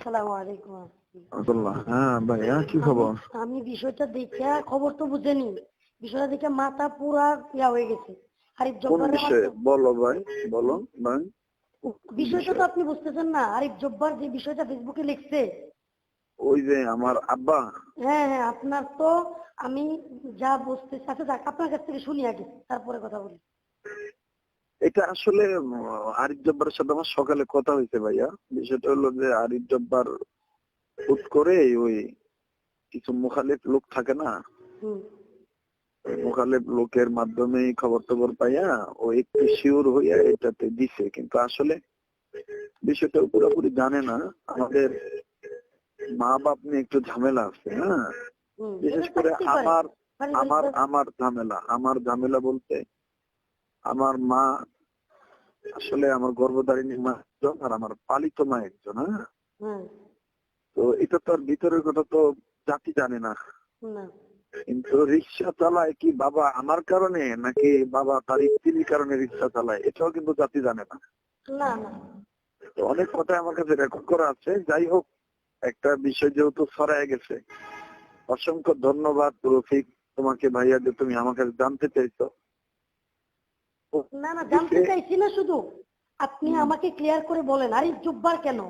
আসসালামু আলাইকুম আব্দুল্লাহ হ্যাঁ ভাইয়া কি খবর? আমি বিষয়টা দেখে খবর তো বুঝেনি। বিষয়টা দেখে মাথা পুরা ইয়া হয়ে গেছে। আরিফ জব্বার বলো ভাই বলো ভাই। বিষয়টা তো আপনি বুঝতেছেন না। আরিফ জব্বার যে বিষয়টা ফেসবুকে লিখছে। ওই যে আমার আব্বা। হ্যাঁ হ্যাঁ আপনার তো আমি যা বুঝতেছি আচ্ছা যাক আপনার কাছ থেকে শুনি আগে তারপরে কথা বলি। এটা আসলে আরিফ জব্বারের সাথে আমার সকালে কথা হয়েছে ভাইয়া। বিষয়টা হলো যে আরিফ জব্বার হুট করে ওই কিছু মুখালিফ লোক থাকে না মুখালিফ লোকের মাধ্যমে খবর টবর পাইয়া ও একটু শিওর হইয়া এটাতে দিছে। কিন্তু আসলে বিষয়টা পুরোপুরি জানে না। আমাদের মা বাপ নিয়ে একটু ঝামেলা আছে হ্যাঁ? বিশেষ করে আমার আমার আমার ঝামেলা আমার ঝামেলা বলতে আমার মা আসলে আমার গর্ভধারিণী মা একজন আর আমার পালিত মা একজন হ্যাঁ? তো এটা তো আর ভিতরের কথা তো জাতি জানে না। কিন্তু রিক্সা চালায় কি বাবা আমার কারণে নাকি বাবা তার স্ত্রীর কারণে রিক্সা চালায়? এটাও কিন্তু জাতি জানে না। না না। তো অনেক কথা আমার কাছে রেকর্ড করা আছে। যাই হোক একটা বিষয় যেহেতু ছড়ায় গেছে অসংখ্য ধন্যবাদ রফিক তোমাকে ভাইয়া যে তুমি আমার কাছে জানতে চাইছো। না না জানতে চাইছি না শুধু। আপনি আমাকে ক্লিয়ার করে বলেন আরে জুব্বার কেন?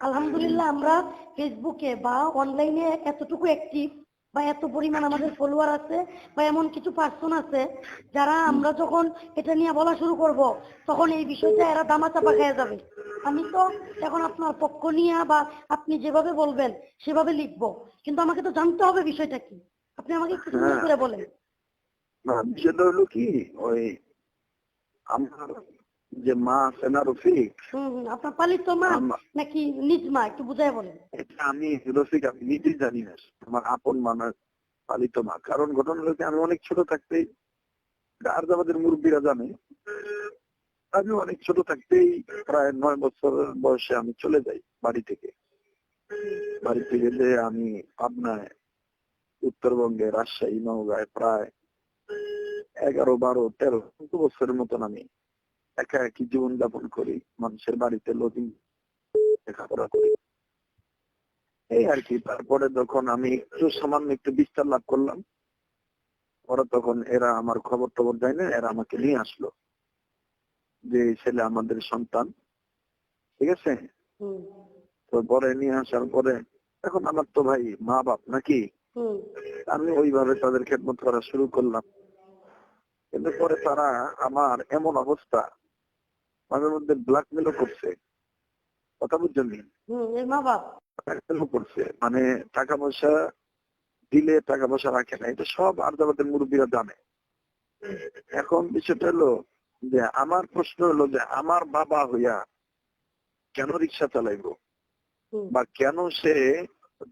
আলহামদুলিল্লাহ আমরা ফেসবুকে বা অনলাইনে এতটুকু অ্যাক্টিভ বা এত পরিমাণ আমাদের ফলোয়ার আছে বা এমন কিছু পার্সন আছে যারা আমরা যখন এটা নিয়ে বলা শুরু করব তখন এই বিষয়টা এরা দামাচাপা খেয়ে যাবে। আমি তো এখন আপনার পক্ষ নিয়ে বা আপনি যেভাবে বলবেন সেভাবে লিখব। কিন্তু আমাকে তো জানতে হবে বিষয়টা কি? আপনি আমাকে একটু হ্যাঁ। করে বলেন। না বিষয়টা হলো কি? ওই আমার যে মা আছে না রফিক আপনার পালিত মা নাকি নিজ মা? একটু বুঝাই বলেন। এটা আমি রফিক আমি নিজেই জানি না। আমার আপন মানার পালিত মা। কারণ ঘটনা কি আমি অনেক ছোট থাকতেই আর আমাদের মুরব্বীরা জানে আমি অনেক ছোট থাকতেই প্রায় নয় বছর বয়সে আমি চলে যাই বাড়ি থেকে। বাড়িতে গেলে আমি পাবনায় উত্তরবঙ্গে রাজশাহী নওগাঁয় প্রায় এগারো বারো তেরো চোদ্দ বছরের মতন আমি একা একই জীবন যাপন করি মানুষের বাড়িতে লজিং লেখাপড়া করি। এই আর কি তারপরে যখন আমি একটু সামান্য একটু বিস্তার লাভ করলাম ওরা তখন এরা আমার খবর টবর দেয় না এরা আমাকে নিয়ে আসলো যে ছেলে আমাদের সন্তান ঠিক আছে? তো পরে নিয়ে আসার পরে এখন আমার তো ভাই মা বাপ নাকি? হুম। আমি ওইভাবে তাদের খেদমত করা শুরু করলাম। কিন্তু পরে তারা আমার এমন অবস্থা মাঝে মধ্যে ব্ল্যাকমেলও করছে। কথা বুঝছেন করছে। মানে টাকা পয়সা দিলে টাকা পয়সা রাখে না এটা সব আর্দাবাদের মুরব্বীরা জানে। এখন বিষয়টা হলো যে আমার প্রশ্ন হলো যে আমার বাবা হইয়া কেন রিক্সা চালাইবো? বা কেন সে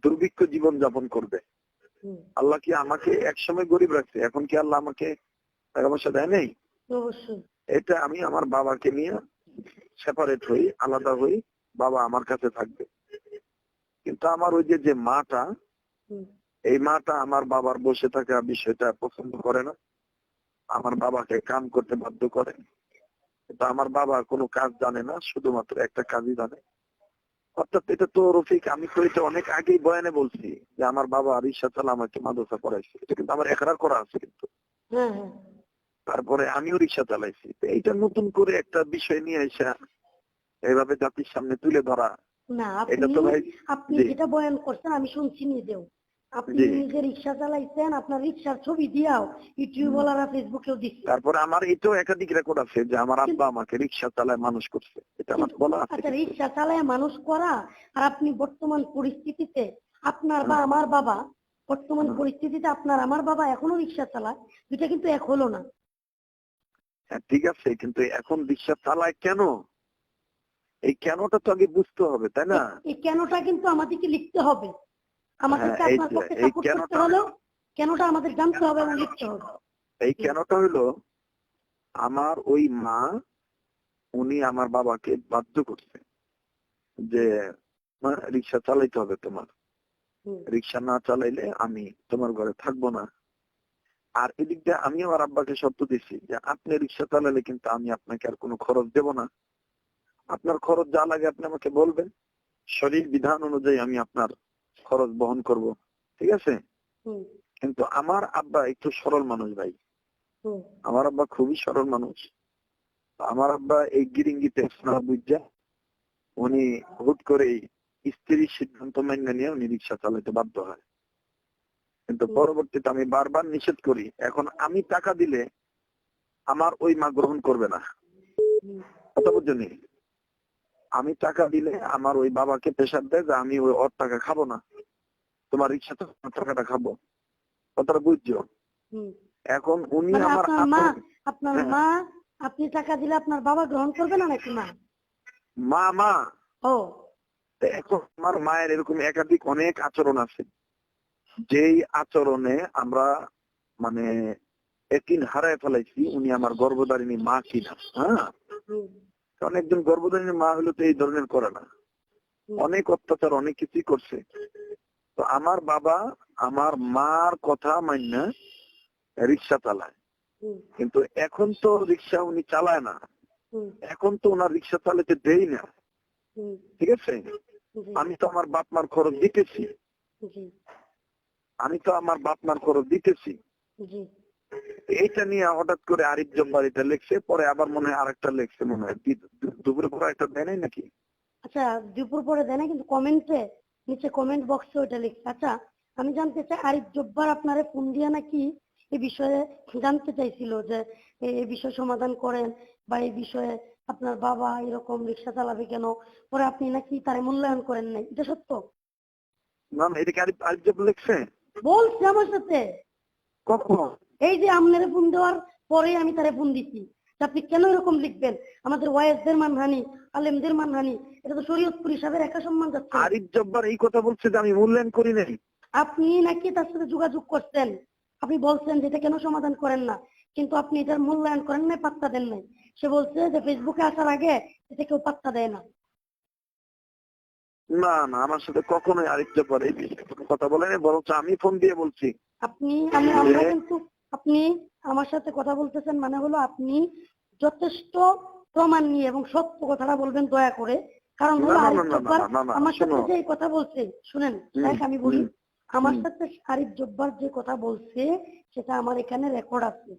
দুর্ভিক্ষ জীবন যাপন করবে আল্লাহ কি আমাকে একসময় গরিব রাখছে? এখন কি আল্লাহ আমাকে টাকা পয়সা দেয় নেই? এটা আমি আমার বাবাকে নিয়ে সেপারেট হই আলাদা হই বাবা আমার কাছে থাকবে। কিন্তু আমার ওই যে যে মাটা এই মাটা আমার বাবার বসে থাকা বিষয়টা পছন্দ করে না। আমার বাবাকে কাম করতে বাধ্য করে। কিন্তু আমার বাবা কোনো কাজ জানে না শুধুমাত্র একটা কাজই জানে। অর্থাৎ এটা তো রফিক আমি তো এটা অনেক আগেই বয়ানে বলছি যে আমার বাবা রিক্সা চালা আমাকে মাদ্রাসা পড়াইছে। এটা কিন্তু আমার একরা করা আছে কিন্তু। হ্যাঁ হ্যাঁ। তারপরে আমিও রিক্সা চালাইছি। এইটা নতুন করে একটা বিষয় নিয়ে এসে এইভাবে জাতির সামনে তুলে ধরা। না এটা আপনি তো ভাই আপনি যেটা বয়ান করছেন আমি শুনছি নিজেও। আপনি নিজে রিক্সা চালাইছেন আপনার রিক্সার ছবি দিয়াও ইউটিউবওয়ালারা ফেসবুকেও দিচ্ছে তারপরে আমার এটাও একাধিক রেকর্ড আছে যে আমার আব্বা আমাকে রিক্সা চালায় মানুষ করছে। এটা আমার বলা আছে আচ্ছা রিক্সা চালায় মানুষ করা আর আপনি বর্তমান পরিস্থিতিতে আপনার বা আমার বাবা বর্তমান পরিস্থিতিতে আপনার আমার বাবা এখনও রিক্সা চালায় দুইটা কিন্তু এক হলো না। ঠিক আছে কিন্তু এখন রিক্সা চালায় কেন? এই কেনটা তো আগে বুঝতে হবে তাই না? এই কেনটা কিন্তু আমাদেরকে লিখতে হবে। আমাদেরকে হ্যাঁ, এই আপনার পক্ষে সাপোর্ট করতে কেনটা- হলেও কেনটা আমাদের জানতে হবে এবং লিখতে হবে। এই কেনটা হলো আমার ওই মা উনি আমার বাবাকে বাধ্য করছে যে রিক্সা চালাইতে হবে তোমার। রিক্সা না চালাইলে আমি তোমার ঘরে থাকব না। আর এদিক দিয়ে আমি আমার আব্বাকে শর্ত দিছি যে আপনি রিক্সা চালালে কিন্তু আমি আপনাকে আর কোনো খরচ দেব না। আপনার খরচ যা লাগে আপনি আমাকে বলবেন। শরীর বিধান অনুযায়ী আমি আপনার খরচ বহন করব। ঠিক আছে? কিন্তু আমার আব্বা একটু সরল মানুষ ভাই। আমার আব্বা খুবই সরল মানুষ। আমার আব্বা এই গিরিঙ্গিতে না বুঝা উনি হুট করে স্ত্রীর সিদ্ধান্ত মেনে নিয়ে উনি রিক্সা চালাতে বাধ্য হয়। কিন্তু পরবর্তীতে আমি বারবার নিষেধ করি এখন আমি টাকা দিলে আমার ওই মা গ্রহণ করবে না। কথা বুঝলি আমি টাকা দিলে আমার ওই বাবাকে প্রেশার দেয় যে আমি ওই ওর টাকা খাব না। তোমার রিক্সা টাকাটা খাব। কথাটা বুঝছ? এখন উনি মানে আমার মা আপনার হ্যাঁ। মা আপনি টাকা দিলে আপনার বাবা গ্রহণ করবে না নাকি মা? মা মা। ও। এখন আমার মায়ের এরকম একাধিক অনেক আচরণ আছে। যেই আচরণে আমরা মানে একদিন হারায় ফেলাইছি, উনি আমার গর্ভধারিণী মা কিনা হ্যাঁ? কারণ একজন গর্ভধারিণী মা হলে তো এই ধরনের করে না। অনেক অত্যাচার, অনেক কিছুই করছে। তো আমার বাবা আমার মার কথা মান্য রিক্সা চালায়। কিন্তু এখন তো রিক্সা উনি চালায় না। এখন তো ওনার রিক্সা চালাতে দেই না। ঠিক আছে? আমি তো আমার বাপ মার খরচ দিতেছি। আমি তো আমার বাপ মার খরচ দিতেছি। এইটা নিয়ে হঠাৎ করে আরিফ জব্বার এটা লিখছে পরে আবার মনে হয় আরেকটা লিখছে মনে হয়। দুপুরে পরে একটা দেয় নাই নাকি? আচ্ছা দুপুর পরে দেয় না কিন্তু কমেন্টে নিচে কমেন্ট বক্সে ওইটা লিখছে। আচ্ছা আমি জানতে চাই আরিফ জব্বার আপনারে ফোন দিয়ে নাকি এই বিষয়ে জানতে চাইছিল যে এই বিষয় সমাধান করেন বা এই বিষয়ে আপনার বাবা এরকম রিক্সা চালাবে কেন? পরে আপনি নাকি তারে মূল্যায়ন করেন নাই। এটা সত্য? না, এটা কি আরিফ আরিফ জব্বার লিখছে? বলছে আমার সাথে কখন? এই যে আপনারে ফোন দেওয়ার পরে আমি তারে ফোন দিচ্ছি যে আপনি কেন এরকম লিখবেন? আমাদের মানহানি আলেমদের মানহানি এটা তো শরীয়তপুর হিসাবে একা সম্মান যাচ্ছে। আরিফ জব্বার এই কথা বলছে যে আমি মূল্যায়ন করি নাই। আপনি নাকি তার সাথে যোগাযোগ করছেন? আপনি বলছেন যে এটা কেন সমাধান করেন না? কিন্তু আপনি এটার মূল্যায়ন করেন নাই পাত্তা দেন নাই। সে বলছে যে ফেসবুকে আসার আগে এটা কেউ পাত্তা দেয় না। না না আমার সাথে কখনোই আরিফ জব্বার এই বিষয়ে কোনো কথা বলেনি বরঞ্চ আমি ফোন দিয়ে বলছি। আপনি আমি আমরা কিন্তু আপনি আমার সাথে কথা বলতেছেন মানে হলো আপনি যথেষ্ট প্রমাণ নিয়ে এবং সত্য কথাটা বলবেন দয়া করে। কারণ হলো আরিফ জব্বার আমার সাথে যে কথা বলছে শুনেন দেখ আমি বলি আমার সাথে আরিফ জব্বার যে কথা বলছে সেটা আমার এখানে রেকর্ড আছে।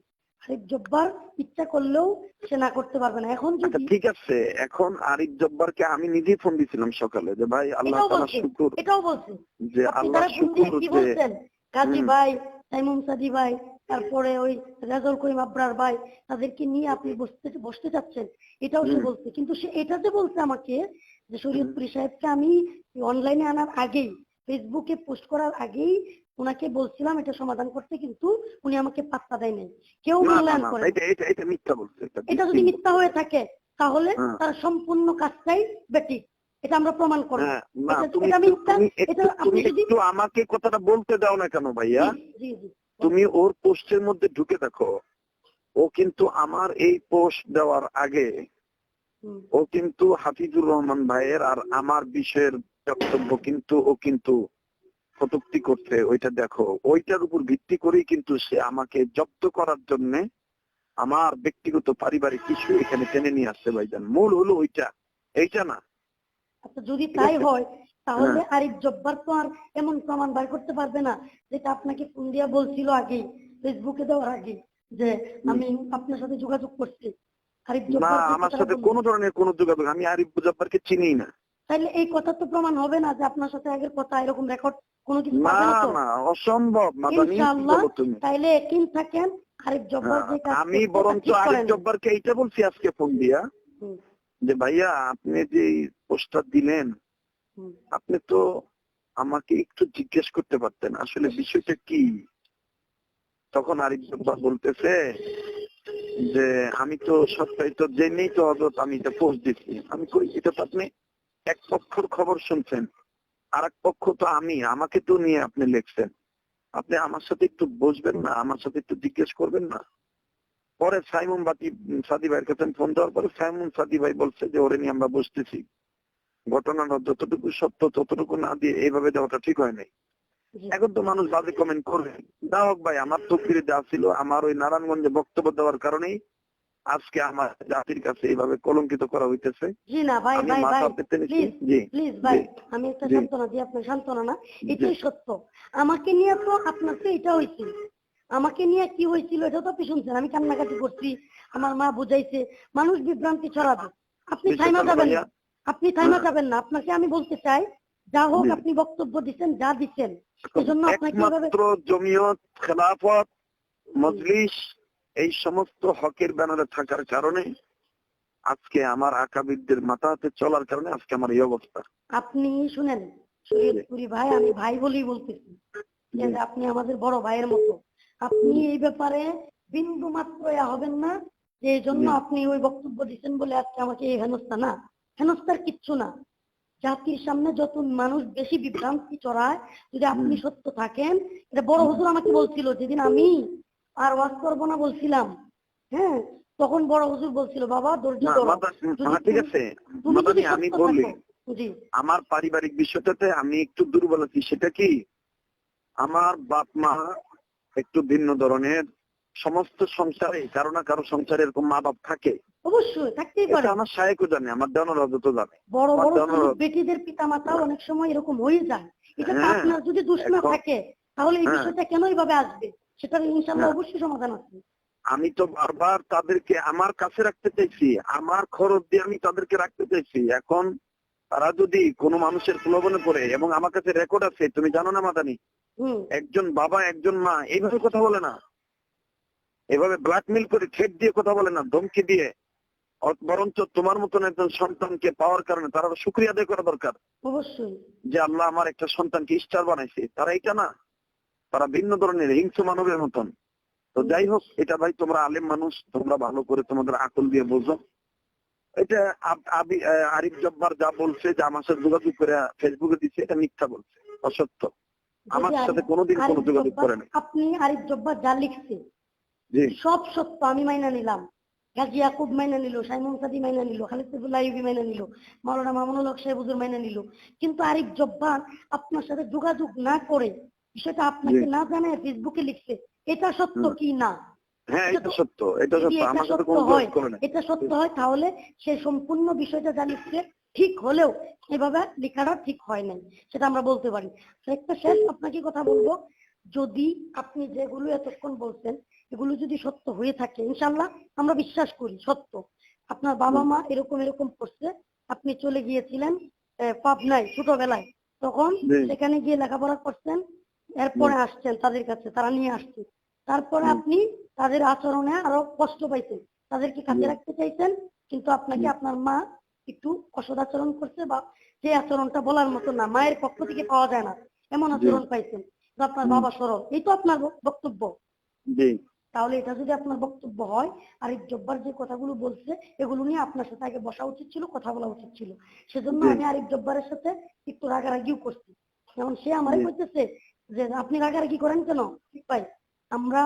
আরিফ জব্বার ইচ্ছা করলেও সে না করতে পারবে না। এখন আচ্ছা যদি ঠিক আছে। এখন আরিফ জব্বারকে আমি নিজেই ফোন দিছিলাম সকালে যে ভাই আল্লাহ তাআলা শুকুর এটাও বলছে। যে আল্লাহ শুকুর যে বলছেন? কাজী ভাই তাইমুম সাদি ভাই তারপরে ওই রেজল করিম আবরার ভাই তাদেরকে নিয়ে আপনি বসতে বসতে চাচ্ছেন এটাও সে বলছে। কিন্তু সে এটা যে বলছে আমাকে যে শরীয়তপুরি সাহেবকে আমি অনলাইনে আনার আগেই ফেসবুকে পোস্ট করার আগেই ওনাকে বলছিলাম এটা সমাধান করতে কিন্তু উনি আমাকে পাত্তা দেয় নাই কেউ মূল্যায়ন করে এটা মিথ্যা বলছে এটা এটা যদি মিথ্যা হয়ে থাকে তাহলে হ্যাঁ। তার সম্পূর্ণ কাজটাই বেঠিক। এটা আমরা প্রমাণ করব। একটু- আমাকে কথাটা বলতে দাও না কেন ভাইয়া? জি জি তুমি ওর পোস্টের মধ্যে ঢুকে দেখো। ও কিন্তু আমার এই পোস্ট দেওয়ার আগে ও কিন্তু হাফিজুর রহমান ভাইয়ের আর আমার বিষয়ের বক্তব্য কিন্তু ও কিন্তু কটুক্তি করছে ওইটা দেখো। ওইটার উপর ভিত্তি করেই কিন্তু সে আমাকে জব্দ করার জন্য আমার ব্যক্তিগত পারিবারিক কিছু এখানে টেনে নিয়ে আসছে ভাইজান। মূল হলো ওইটা। এইটা না। আচ্ছা যদি তাই হয় তাহলে হ্যাঁ। আরিফ জব্বার তো আর এমন প্রমাণ বার করতে পারবে না যেটা আপনাকে ফোন দিয়া বলছিল আগে ফেসবুকে দেওয়ার আগে যে আমি আপনার সাথে যোগাযোগ করছি। আরিফ জব্বার আমার সাথে কোনো ধরনের কোনো যোগাযোগ আমি আরিফ মুজাফারকে চিনি না। তাহলে এই কথা তো প্রমাণ হবে না যে আপনার সাথে আগের কথা এরকম রেকর্ড কোনো কিছু না না অসম্ভব ইনশাআল্লাহ তাইলে একিন থাকেন আরিফ জব্বার যে আমি বরঞ্চ তা আরিফ জব্বারকে এইটা বলছি আজকে ফোন দিয়া যে ভাইয়া আপনি যে পোস্টার দিলেন আপনি তো আমাকে একটু জিজ্ঞেস করতে পারতেন আসলে বিষয়টা কি? তখন আরিফ জব্বার বলতেছে যে আমি তো সপ্তাহে তো জেনেই তো হজরত আমি এটা পোস্ট দিচ্ছি আমি কই এটা তো আপনি এক পক্ষর খবর শুনছেন। আর এক পক্ষ তো আমি আমাকে তো নিয়ে আপনি লিখছেন। আপনি আমার সাথে একটু বসবেন না আমার সাথে একটু জিজ্ঞেস করবেন না। পরে সাইমন বাতি সাদি ভাইয়ের কাছে ফোন দেওয়ার পরে সাইমন সাদি ভাই বলছে যে ওরে নিয়ে আমরা বসতেছি। ঘটনাটা যতটুকু সত্য ততটুকু না দিয়ে এইভাবে দেওয়াটা ঠিক হয় নাই। এখন তো মানুষ বাজে কমেন্ট করবে। যা হোক ভাই আমার তকদিরে যা ছিল আমার ওই নারায়ণগঞ্জে বক্তব্য দেওয়ার কারণেই আজকে আমার জাতির কাছে এইভাবে কলঙ্কিত করা হইতেছে। জি না ভাই আমি ভাই ভাই প্লিজ প্লিজ ভাই আমি একটা সান্ত্বনা দিই আপনার সান্ত্বনা না? এটাই সত্য। আমাকে নিয়ে তো আপনার তো এটা হয়েছে আমাকে নিয়ে কি হয়েছিল এটা তো আপনি শুনছেন আমি কান্নাকাটি করছি আমার মা বুঝাইছে মানুষ বিভ্রান্তি ছড়াবে। আপনি থাইমা যাবেন না। আপনি থাইমা হ্যাঁ। যাবেন না। আপনাকে আমি বলতে চাই যা হোক আপনি বক্তব্য দিচ্ছেন যা দিচ্ছেন এজন্য আপনাকে জমিয়ত খেলাফত মজলিস এই সমস্ত হকের ব্যানারে থাকার কারণে আজকে আমার আকাবিদদের মাথা হাতে চলার কারণে আজকে আমার এই অবস্থা। আপনি শুনেন ভাই আমি ভাই বলেই বলতেছি আপনি আমাদের বড় ভাইয়ের মতো। আপনি এই ব্যাপারে বিন্দু মাত্র হবেন না যে এই জন্য আপনি ওই বক্তব্য দিচ্ছেন বলে আজকে আমাকে এই হেনস্থা না। হেনস্থার কিচ্ছু না। জাতির সামনে যত মানুষ বেশি বিভ্রান্তি চড়ায় যদি আপনি সত্য থাকেন এটা বড় হুজুর আমাকে বলছিল যেদিন আমি আর ওয়াজ করব না বলছিলাম। হ্যাঁ? তখন বড় হুজুর বলছিল বাবা ধৈর্য হ্যাঁ, ঠিক আছে। আমি বলি আমার পারিবারিক বিষয়টাতে আমি একটু দুর্বল আছি। সেটা কি? আমার বাপ মা একটু ভিন্ন ধরনের সমস্ত সংসারে কারও না কারও সংসারে এরকম মা বাপ থাকে। অবশ্যই থাকতেই পারে। আমার জানে আমার দেওয়ানোর তো জানে। বড় বড় বেটিদের পিতা মাতাও অনেক সময় এরকম হয়ে যায়। এটা হ্যাঁ, আপনার যদি দুষ্ণ থাকে তাহলে এই হ্যাঁ। বিষয়টা কেন এইভাবে আসবে? সেটার ইনশাল্লাহ। অবশ্যই সমাধান আছে। আমি তো বারবার তাদেরকে আমার কাছে রাখতে চাইছি আমার খরচ দিয়ে আমি তাদেরকে রাখতে চাইছি। এখন তারা যদি কোনো মানুষের প্রলোভনে পড়ে এবং আমার কাছে রেকর্ড আছে তুমি জানো না মাদানি? একজন বাবা একজন মা এইভাবে কথা বলে না। এভাবে ব্ল্যাকমেল করে ঠেট দিয়ে কথা বলে না ধমকি দিয়ে। বরঞ্চ তোমার মতন একজন সন্তানকে পাওয়ার কারণে তারা শুক্রিয়া আদায় করা দরকার। অবশ্যই। যে আল্লাহ আমার একটা সন্তানকে স্টার বানাইছে। তারা এটা না তারা ভিন্ন ধরনের হিংস্র মানবের মতন। তো যাই হোক এটা ভাই তোমরা আলেম মানুষ তোমরা ভালো করে তোমাদের আকল দিয়ে বোঝো। এটা আবি- আরিফ জব্বার যা বলছে যে আমার সাথে যোগাযোগ করে ফেসবুকে দিচ্ছে এটা মিথ্যা বলছে অসত্য। আমার সাথে কোনোদিন কোনো যোগাযোগ করে নাই। আপনি আরিফ জব্বার যা লিখছে সব সত্য আমি মাইনা নিলাম। গাজী ইয়াকুব মাইনা নিল সাইমন সাদি মাইনা নিল খালিদ সাইফুল্লাহ আইয়ুবী মাইনা নিল মাওলানা মামুনুল হক সাহেব হুজুর মাইনা নিল। কিন্তু আরিফ জব্বার আপনার সাথে যোগাযোগ না করে বিষয়টা আপনাকে না জানায় ফেসবুকে লিখছে। এটা সত্য কি না? হ্যাঁ এটা সত্য এটা সত্য। আমার সাথে কোনো হয় করে নাই এটা সত্য হয় তাহলে সে সম্পূর্ণ বিষয়টা লিখছে ঠিক হলেও এভাবে লেখাটা ঠিক হয় নাই সেটা আমরা বলতে পারি। একটা শেষ আপনাকে কথা বলব যদি আপনি যেগুলো এতক্ষণ বলছেন এগুলো যদি সত্য হয়ে থাকে ইনশাল্লাহ আমরা বিশ্বাস করি সত্য। আপনার বাবা মা এরকম এরকম করছে আপনি চলে গিয়েছিলেন পাবনায় ছোটবেলায়। তখন সেখানে গিয়ে লেখাপড়া করছেন এরপরে আসছেন তাদের কাছে তারা নিয়ে আসছে। তারপরে আপনি তাদের আচরণে আরও কষ্ট পাইছেন। তাদেরকে কাছে রাখতে চাইছেন কিন্তু আপনাকে আপনার মা একটু অসদাচরণ করছে বা যে আচরণটা বলার মতো না মায়ের পক্ষ থেকে পাওয়া যায় না এমন আচরণ পাইছেন আপনার বাবা সরল। এই তো আপনার বক্তব্য। তাহলে এটা যদি আপনার বক্তব্য হয় আর এই জব্বার যে কথাগুলো বলছে এগুলো নিয়ে আপনার সাথে আগে বসা উচিত ছিল কথা বলা উচিত ছিল। সেজন্য আমি আরিফ জব্বারের সাথে একটু রাগারাগিও করছি। যেমন সে আমারে জি। বলতেছে যে আপনি রাগারাগি করেন কেন? ঠিক ভাই, আমরা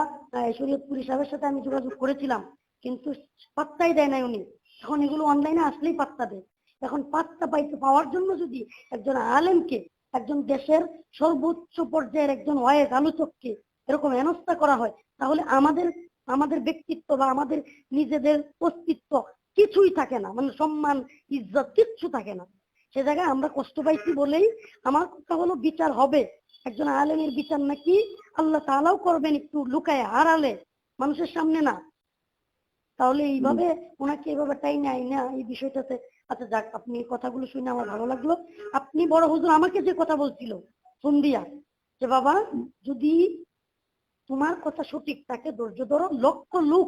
শরীয়তপুর সাহেবের সাথে আমি যোগাযোগ করেছিলাম, কিন্তু পাত্তাই দেয় নাই উনি। এখন এগুলো অনলাইনে আসলেই পাত্তা দেয়। এখন পাত্তা পাইতে পাওয়ার জন্য যদি একজন আলেমকে, একজন দেশের সর্বোচ্চ পর্যায়ের একজন ওয়াইজ আলোচককে এরকম হেনস্থা করা হয়, তাহলে আমাদের আমাদের ব্যক্তিত্ব বা আমাদের নিজেদের অস্তিত্ব কিছুই থাকে না। মানে সম্মান, ইজ্জত কিচ্ছু থাকে না। সে জায়গায় আমরা কষ্ট পাইছি বলেই আমার কথা হলো বিচার হবে। একজন আলেমের বিচার নাকি আল্লাহ তাআলাও করবেন একটু লুকায় হারালে মানুষের সামনে না। তাহলে এইভাবে ওনাকে এইভাবে টাই নাই না এই বিষয়টাতে আচ্ছা যাক, আপনি কথাগুলো শুনে আমার ভালো লাগল। আপনি বড় হুজুর আমাকে যে কথা বলছিল সন্ধিয়া যে বাবা, যদি তোমার কথা সঠিক, তাকে ধৈর্য ধরো, লক্ষ লোক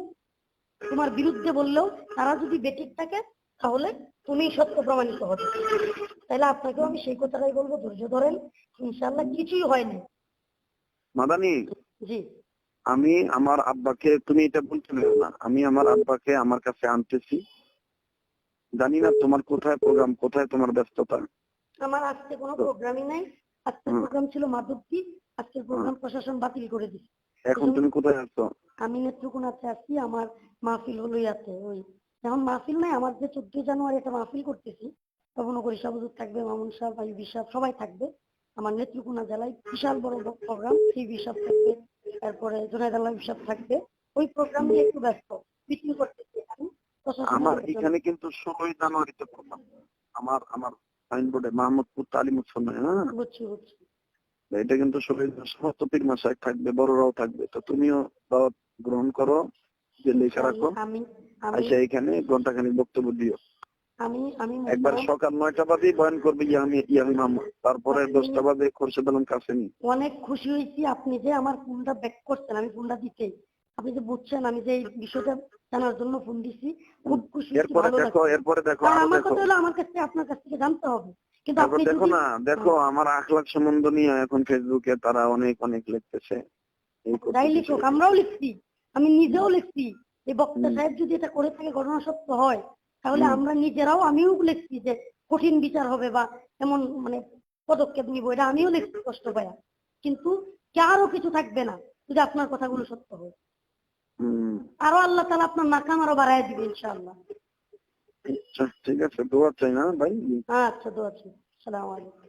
তোমার বিরুদ্ধে বললেও তারা যদি বেঠিক তাহলে তুমি সত্য প্রমাণিত হবে। তাহলে আপনাকেও আমি সেই কথাটাই বলব ধৈর্য ধরেন ইনশাল্লাহ কিছুই হয়নি। মাদানি জি। আমি আমার আব্বাকে তুমি এটা বলতে না আমি আমার আব্বাকে আমার কাছে আনতেছি। জানি না তোমার কোথায় প্রোগ্রাম কোথায় তোমার ব্যস্ততা। আমার আজকে কোনো প্রোগ্রামই নাই। আজকে প্রোগ্রাম ছিল মাধবদী আজকের প্রোগ্রাম প্রশাসন বাতিল করে দিচ্ছে এখন তুমি কোথায় আছো? আমি নেত্রকোনাতে আছি আমার মাহফিল হলোই ইয়াতে ওই এখন মাহফিল নাই আমার যে চোদ্দই জানুয়ারি একটা মাহফিল করতেছি তখন করি সাবুজুর থাকবে মামুন সাহেব আইবি সাহেব সবাই থাকবে। আমার নেত্রকোনা জেলায় বিশাল বড় প্রোগ্রাম থাকবে তারপরে জুনাইদ আল্লাহ সাহেব থাকবে। ওই প্রোগ্রাম নিয়ে একটু ব্যস্ত মিটিং করতেছি আমি আমার এখানে কিন্তু ষোলোই জানুয়ারিতে প্রোগ্রাম। আমার আমার সাইনবোর্ডে মাহমুদপুর তালিমুৎসন্ন হ্যাঁ? এটা কিন্তু সমস্ত পীর মাসায় থাকবে বড়রাও থাকবে। তো তুমিও দাওয়াত গ্রহণ করো যে লেখা রাখো আচ্ছা এখানে ঘন্টাখানিক বক্তব্য দিও। আমি আমি একবার সকাল নয়টা বাজে বয়ান করবে ইয়ামি ইয়ামি মাহমুদ তারপরে দশটা বাজে খোরশেদ আলম কাসেমি। অনেক খুশি হয়েছি আপনি যে আমার ফোনটা ব্যাক করছেন আমি ফোনটা দিতে আপনি যে বুঝছেন আমি যে এই বিষয়টা জানার জন্য ফোন দিছি খুব খুশি এরপরে দেখো এরপরে দেখো আমার কথা হলো আমার কাছ আপনার কাছ থেকে জানতে হবে। কিন্তু আপনি দেখো না দেখো আমার আখলাখ সম্বন্ধ নিয়ে এখন ফেসবুকে তারা অনেক অনেক লিখতেছে। আমরাও লিখছি। আমি নিজেও লিখছি। এই বক্তা সাহেব যদি এটা করে থাকে ঘটনা সত্য হয় তাহলে আমরা নিজেরাও আমিও লিখছি যে কঠিন বিচার হবে বা এমন মানে পদক্ষেপ নিব এটা আমিও লিখছি কষ্ট পায়া কিন্তু কারও কিছু থাকবে না যদি আপনার কথাগুলো সত্য হয়। আরও আল্লাহ তালা আপনার নাকাম আরও বাড়ায় দিবে ইনশাআল্লাহ। আচ্ছা, ঠিক আছে দোয়া চাই না ভাই। আচ্ছা দোয়া ছিল সালাম আলাইকুম।